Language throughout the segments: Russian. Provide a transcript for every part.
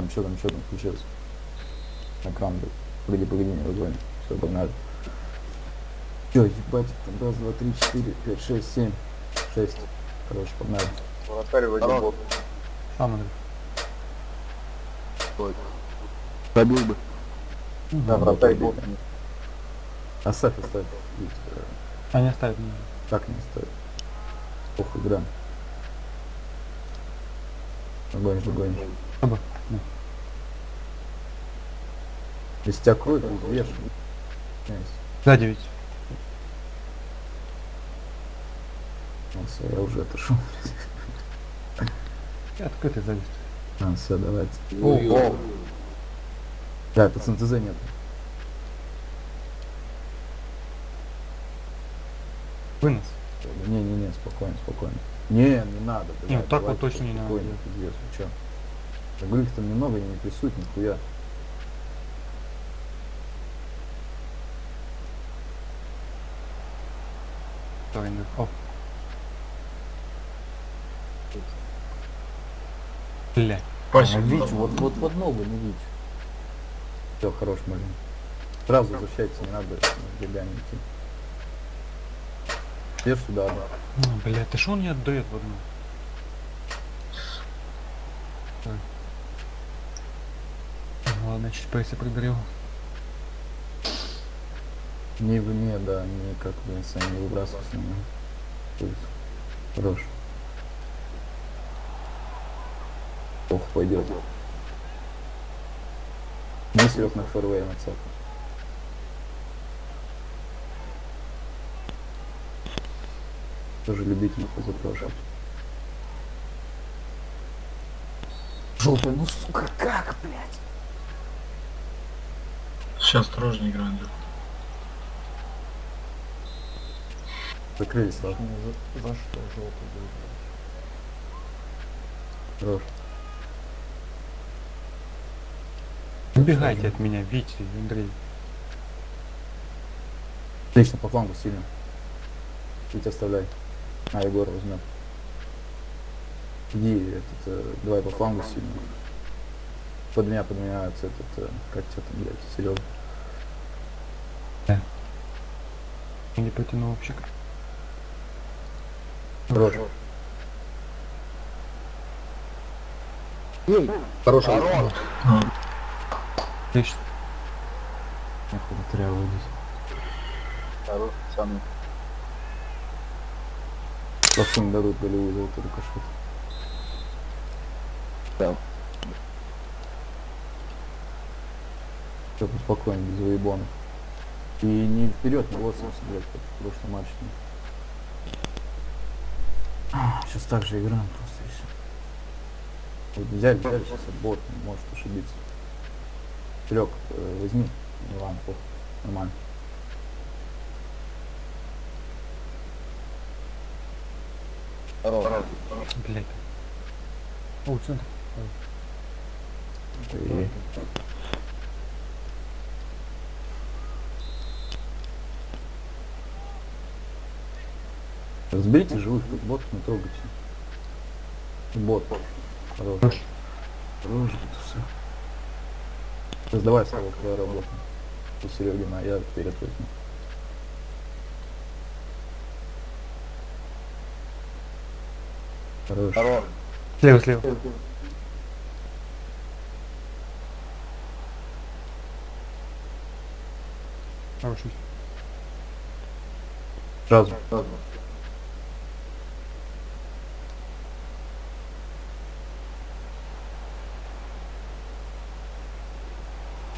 Там, что там, что там случилось? Экран был. Погоди, погоди, не разгони. Все, погнали. Все, ебать, там раз, два, три, четыре, пять, шесть, семь, шесть. Короче, погнали. Вратарь в один бок. Сам Андрей. Пробил бы. Да, Вратарь бок. Оставь, оставь. Не оставит меня. Так не стоит. Похуй, игра. Догонишь, догонишь. Оба. Да. Если тебя вешай. Есть. Сзади ведь. Ну, всё, я уже отошел. Я открытый завис. А, все, давайте. О, Да, пацан, ТЗ нет. Вынос. Не-не-не, спокойно, спокойно. Не, не надо, блядь. Не, вот так вот точно не надо спокойно, пиздец, вы чё? Я говорю, их там немного, они не прессуют нихуя. Андрей. О. Бля. А, Вич, вот, вот в одного, не Вич. Все, хорош, Марин. Сразу возвращайтесь, не надо бегами идти. Теперь сюда, да. Ну, бля, ты что он не отдает в одну? Так. Ладно, чуть прессе приберем. Не вне, да, не как бы сами выбрасываться Хорош. Ох, пойдет. Не Серег на фэрвей на цепь. Тоже любитель позапрошек. Желтый, ну сука, как, блядь? Сейчас осторожнее играем. да. Закрылись, ладно. за, за что желтый был? Хорош. Убегайте от меня, Витя Андрей. Отлично, по флангу сильно. Ведь оставляй. А, Егор возьмет. Иди, этот, э, давай по флангу сильно. Под меня подменяется этот, э, как тебя там, блядь, Серега. Не потянул вообще. Хорош. Хороший. А, Отлично. Нахуй трява здесь. Хорош, пацаны. Не дадут голевую за эту рикошет. Да. Все, спокойно, без выебонов. И не вперед, не лосось, блядь, как в прошлом матче. Сейчас так же играем просто и все. Вот взяли, взяли, сейчас бот может ошибиться. Серег, э, возьми. Ну ладно, похуй. Нормально. Хорош. Блять. О, центр. И... Разберите живых, тут бот не трогайте. Бот. Хорош. Хорош, это все. Сейчас давай Слава, твоя работа. У Серегина, а я вперед возьму. Хорош. Хорош. Слева, слева. Хороший. Сразу.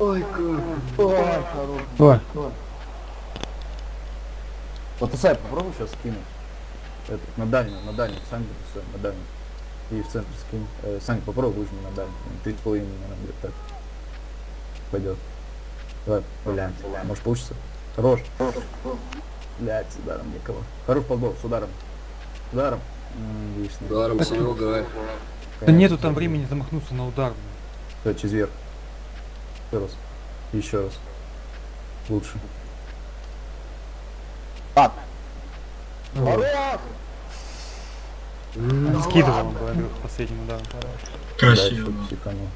Ой, хорош. Ой, Вот Исай, попробуй сейчас скинуть. Этот, на дальнюю, на дальнюю, Сань, все, на дальнюю. И в центр скинь. Э, Сань, попробуй выжми на дальнюю. Три с половиной, наверное, будет так. Пойдет. Давай, блядь, может получится? Хорош. Блядь, с ударом никого. Хорош подбор, с ударом. С ударом. М, Видишь, не Ударом своего говорит. да нету там времени замахнуться на удар. блин. Всё, через верх. Еще раз. Еще раз. Лучше. Так. Хорош. Скидывал он был Андрюх последним ударом. Да, красиво. ещё психанул.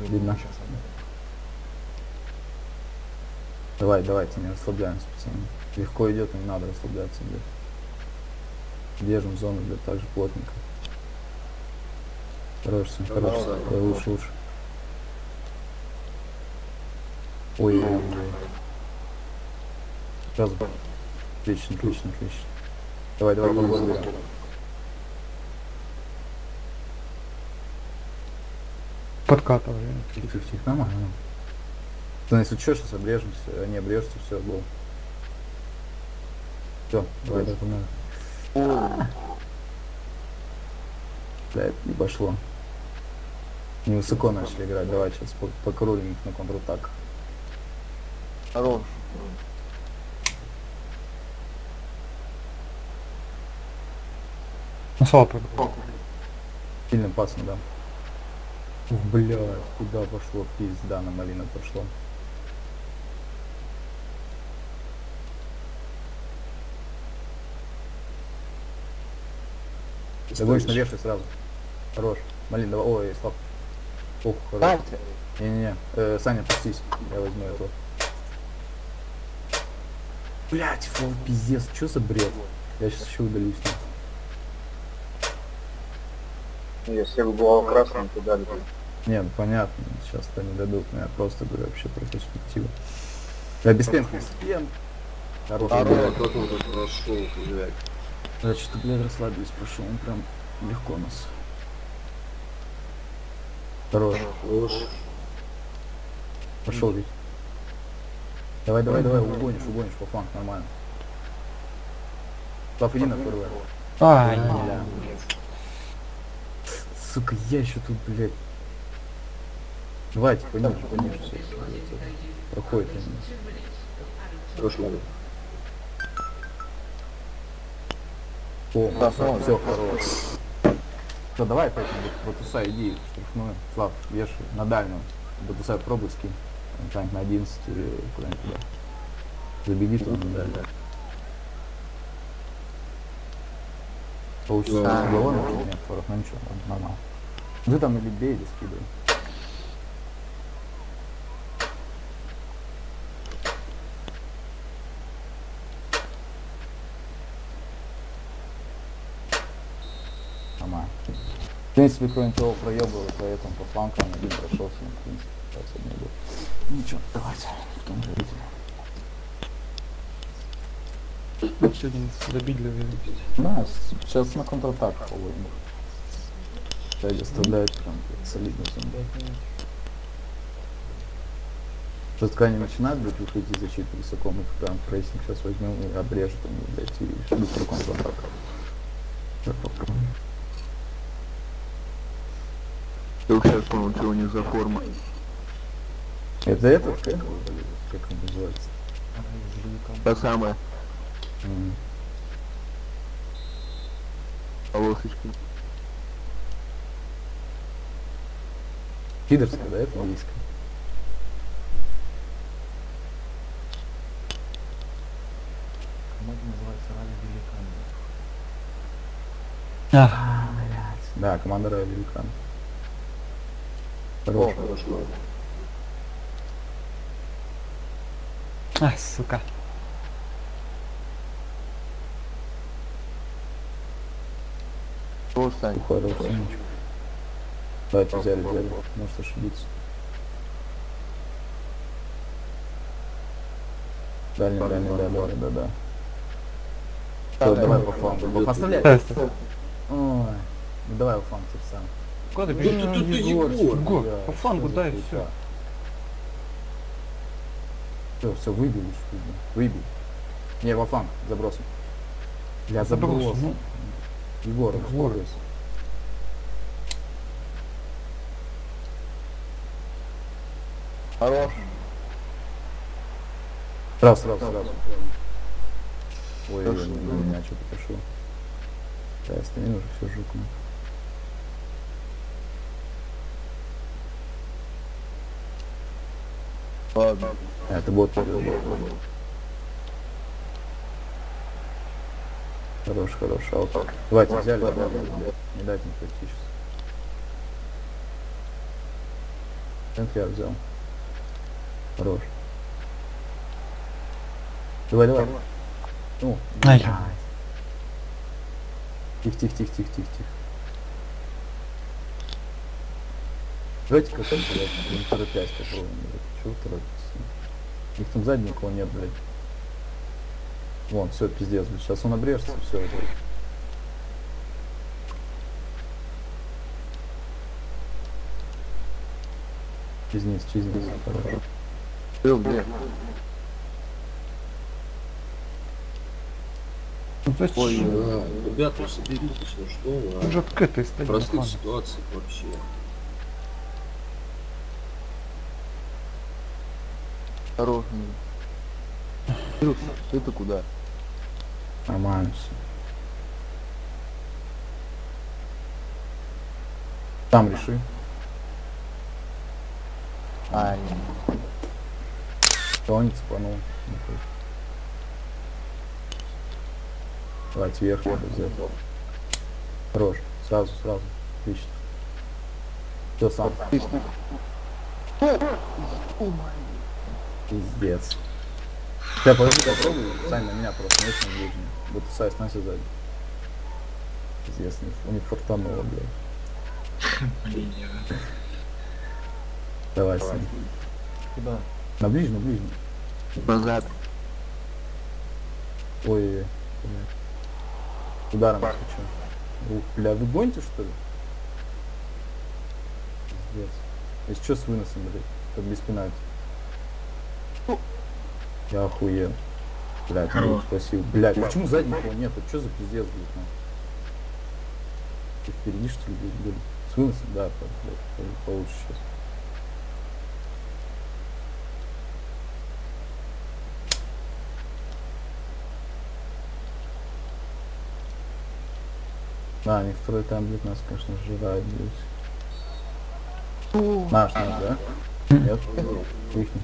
Видно. Давай, давайте, не расслабляемся, пацаны. Легко идет, не надо расслабляться, блядь. Держим зону, блядь, так же плотненько. Хорош, Сань, хорош. Да, лучше, лучше. Ой, ой, ой. Сейчас. Отлично, отлично, отлично. Давай, давай, давай, давай. Подкатываю. Тихо, тихо, тихо, нормально. Ну, если что, сейчас обрежемся, а не обрежься, все, был. Все, давай, давай. Блядь, не пошло. Невысоко начали играть, давай сейчас по- покрутим их на контратак. Хорош. Ну слабый. Сильным пасом, да. Ух, блядь, куда пошло? Пизда на малина пошло. Догонишь, навешай сразу. Хорош. Малин, давай. Ой, слаб. Ух, хорош. Не-не-не, э, Саня, пустись. Я возьму этого. Блять, фу, пиздец, что за бред? Я сейчас еще удалюсь. Если бы была красным, то дали бы. Не, ну понятно, сейчас-то не дадут, но я просто говорю вообще про перспективу. Да, без пен, без пен. Хороший, А, тут прошел, блядь. Я что-то, блядь, расслабились, прошел, он прям легко нас. Хорош, Хорош. пошел ведь. Давай, давай, давай, угонишь, угонишь по фланг, нормально. Слав, иди на ФРВ. Ай, Бля. Сука, я еще тут, блядь. Давайте, пониже, пониже все. Проходит они. Хорош, ладно. О, Да, все, хорош. Что, давай поэтому Батуса иди в штрафную. Слав, вешай на дальнюю. Батуса пробуй скинь. Там на 11 или куда-нибудь туда. Забеги туда на дальнюю. Получится Да. может, нет, 40, ну ничего, нормально. Ты там или бей, или скидывай. Нормально. В принципе, кроме того, проебывал, поэтому по фланкам один прошелся, в принципе, так не было. Ничего, давайте, в том же ритме. еще один забить для уверенности. Да, сейчас на контратак поводим. Дядя оставляет прям солидно зомби. Когда они начинают, блядь, выходить из защиты высоко, мы прям прессинг сейчас возьмем и обрежет они, блядь, и быстро контратак. Так, попробуем. Я сейчас понял, что у них за форма. Это этот, как, его, блин, как он называется? Та самая. М, Полосочка. Пидорская, да, это английская? Ах, Да, команда Рая Великан. О, Хорош. Хорош, ладно. ай, сука. Хорош, Сань. Хорош, Санечка. Давайте взяли, взяли. Может ошибиться. Дальний, дальний, да, да, да, да. Всё, давай по флангу. По- Поставляй. Ой. Ну давай по флангу сам. Куда ты Да бежишь? ты Егорчик, Егор. Егор, по флангу дай, всё. Все, все, выбил. Выбил. Не, во фланг, забросом. Я Заброс, заброс. ну. Егор, Егор. Хорош. Сразу, сразу, сразу. Ой, на меня что-то пошло. Да, остальные уже все жукну. Ладно. А, это побил, бот. Хорош, хорош, аут. Давайте взяли, да, да, да. Не дайте им пройти сейчас. Центр я взял. Хорош. Давай, давай. Ну. Тихо, тихо, тихо, тихо, тихо, тихо. Давайте как это, блядь, не торопясь попробуем, блядь. Чего вы торопитесь? Их там сзади никого нет, блядь. Вон, все, пиздец, блядь. Сейчас он обрежется, все, блядь. Чизниц. Хорошо. Ты где? Ну? Ой, Да, ребята, соберитесь, ну что вы, а? же открытый стоит. Простых ладно. ситуаций вообще. Осторожнее. Кирюш, ты-то куда? Нормально все. Там реши. Ай, Кого не цепанул. Давайте вверх взял. Хорош. Сразу, сразу. Отлично. Все сам. отлично. Пиздец. Я подожди, попробуй. Сань на меня просто, не очень ближний. Вот Сай, снайся сзади. Пиздец, у них фортануло, блядь. Блин, я... Давай, Сань. Куда? На ближний, на ближний. Назад. Ой, блядь. Ударом хочу. Ух, бля, вы гоните что ли? Пиздец. Если что с выносом, блядь, как без пенальти. Я охуел. Блядь, Хорош. ну, спасибо. Блядь, почему сзади никого нет? Это что за пиздец, блядь, ну? Ты впереди что ли, блядь? С выносом, да, блядь, по- получше сейчас. Да, они второй тайм, блядь, нас, конечно, сжирают, блядь. Наш, наш, да? Нет? Ихний.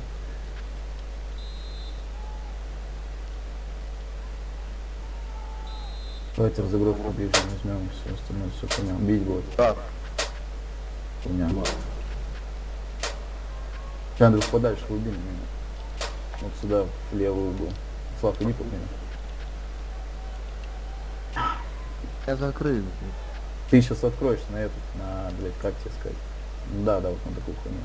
Давайте разыгровку ближе возьмем, все остальное все хуйня. Бить будет. Так. Хуйня. Ты, Андрюх, подальше уйди на меня. Вот сюда, в левый угол. Слав, иди под меня. Я закрыл. Ты сейчас откроешь на этот, на, блядь, как тебе сказать? Да, да, вот на такую хуйню.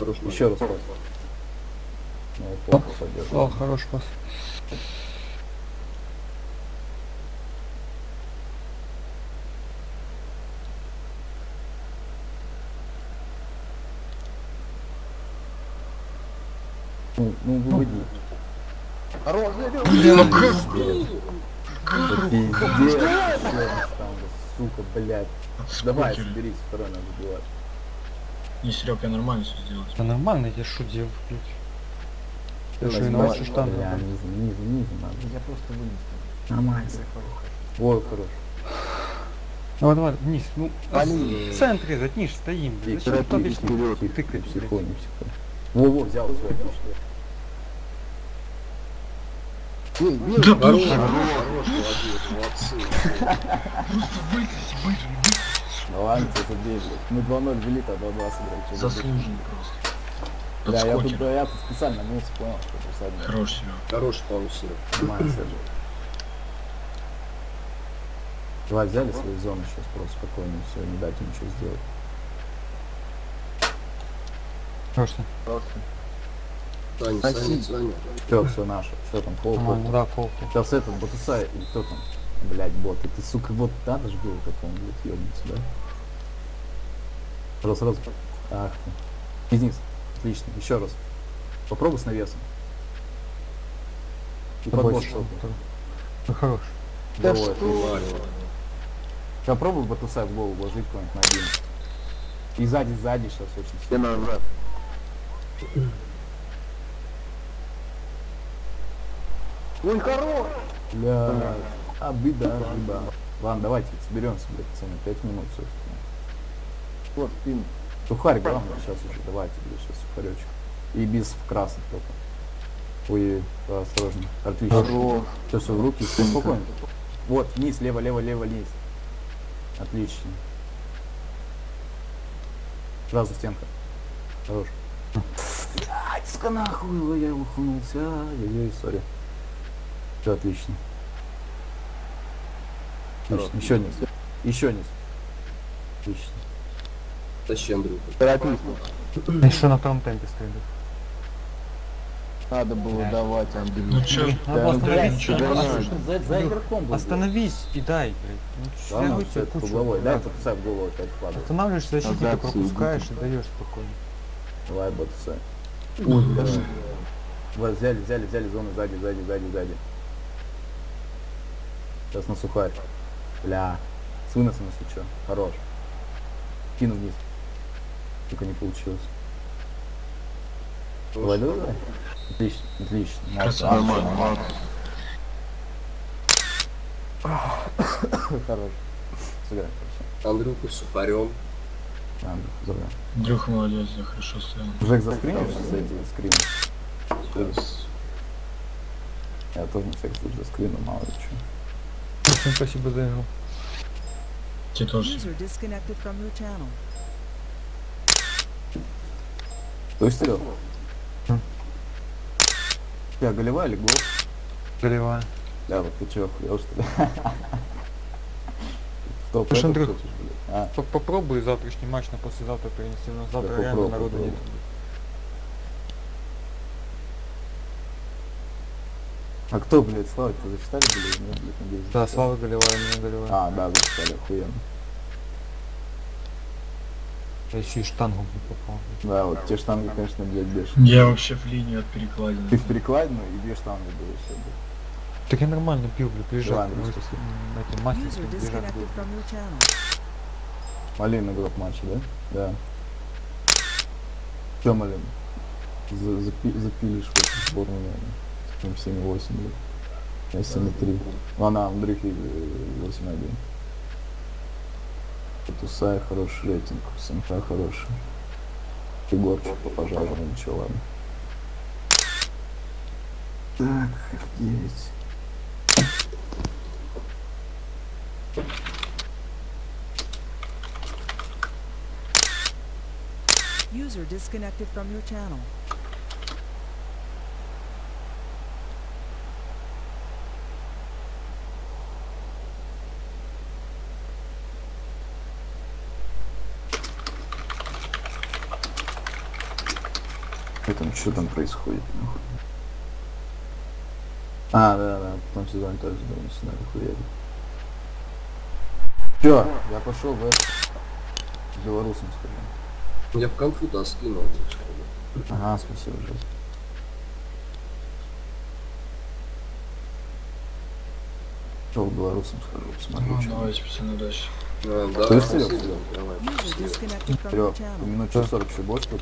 Хорош, Еще раз пас. Ну, плохо. О, хорош пас. Ну, ну выводи. Хорош, Блин, ну как? Пиздец, сука, блядь. Давай, соберись, второй надо убивать. Не, Серег, я нормально все сделал. Да нормально, я что делал, блядь? Я что, Возьми, иначе Ну, штангу? Бля, низу, низу, низу надо. Я просто вынес. Нормально. Ой, хорош. Давай, давай, вниз, ну, Блин. в центре, за ниж стоим, блядь. Зачем вперед. Тихо, тыкать, не блядь? Во-во, взял все, отлично. Эй, бей, Да Хорош, хорош, молодец, молодцы. просто выкати, выжми, ладно, ты забей, блядь. Мы 2-0 вели, тогда 2 сыграли. Заслуженно просто. Бля, я тут, я тут специально мылся, понял, что не Хорош, Серег. Хорош, Паусер. Нормально, Сержик. Давай взяли свои зоны сейчас просто спокойно, все, не дать им ничего сделать. Просто. Саня, Саня, Саня. Все, все наше. Что там, фол, Нормально, фол. да, фол. Сейчас этот, Батуса, и кто там? Блять, бот, ты, сука, вот надо ж было, как он, блядь, ёбнуться, да? Раз, раз. Ах ты. Изниз. Отлично. Еще раз. Попробуй с навесом. И под Больше. бот Ну хорош. Да Давай, что? Попробуй Батуса в голову вложить куда-нибудь на один. И сзади, сзади сейчас очень Я сильно. назад. Ой, хорош! Бля, а беда, беда. Ладно, давайте соберемся, блядь, пацаны, пять минут все. Вот, спин. Сухарь, главное, сейчас уже, давайте, блядь, сейчас сухаречек. И без красных только. Ой, осторожно. Отлично. Хорош. Все, все в руки, все спокойно. Вот, вниз, лево, лево, лево, вниз. Отлично. Сразу стенка. Хорош. Сука, нахуй, я ухнулся. Ой-ой, сори. Все отлично. Отлично. Еще низ. Еще низ. Отлично. Тащи, Андрюха. Торопись. Еще на втором темпе стрелю. Надо было давать, Андрей. Ну чё, Надо Да, остановиться. ничего. Вернешь. За, за игроком был. Остановись и дай, блядь. Ну, Ладно, я все, кучу. угловой. Дай Да. потусай в голову опять вкладывай. Останавливаешь защитника, Назад пропускаешь и даешь спокойно. Давай, потусай. Ой, даже. Вот, взяли, взяли, взяли зону сзади, сзади, сзади, сзади. Сейчас на сухарь. Бля. С выносом, если что. Хорош. Кину вниз. Только не получилось. Давай, давай. Отлично, отлично. Молодцы. Нормально, ладно. Хорош. Сыграем, хорошо. Андрюха с сухарем. Ладно, сыграем. Андрюха молодец, я хорошо стоял. Жек, заскринишь за эти скрины? Сейчас. Я тоже на всякий случай заскрину, мало ли что. Всем спасибо за игру. Тебе тоже. User disconnected from your channel. Кто стрелял? Хм. Я голевая или гол? Голевая. Да, вот ты чё, охуел что ли? В топ Слушай, Андрюх. Попробуй завтрашний матч на послезавтра перенести, но завтра реально народу нет. А кто, блядь, Слава, ты зачитали, блядь? Нет, блядь, надеюсь. Да. Слава голевая, меня голевая. А, да, зачитали, охуенно. Я еще и штангу блядь, попал. Да, вот те штанги, конечно, блядь, бешеные. Я вообще в линию от перекладины. Ты в перекладину и две штанги было все, блядь. Так я нормально пил, блядь, приезжал. Ладно, Мы с спасибо. м, этим мастерским User приезжал. disconnected from your channel. Малина игрок матча, да? Да. Че, Малин? За- запи- запилишь в эту сборную, наверное. Таким 7-8, блядь. Я 7-3. Ладно, Андрюхи э, 8-1. Тусай хороший рейтинг, Самка хороший. Егорчик по пожару, ничего, ладно. Так, F9. User disconnected from your channel. Что там, что там происходит? нахуй? А, да, да, в том сезоне тоже да, начинали хуярить. Чё, я пошел в это. Белорусам скажу. Я в конфу да скинул. Ага, спасибо, Жек. Пошел к белорусам схожу, посмотрю, Ну, что. давайте, пацаны, удачи. А, да, Слышь, Серёг? спасибо. Давай, channel. минут через 40 еще будешь тут?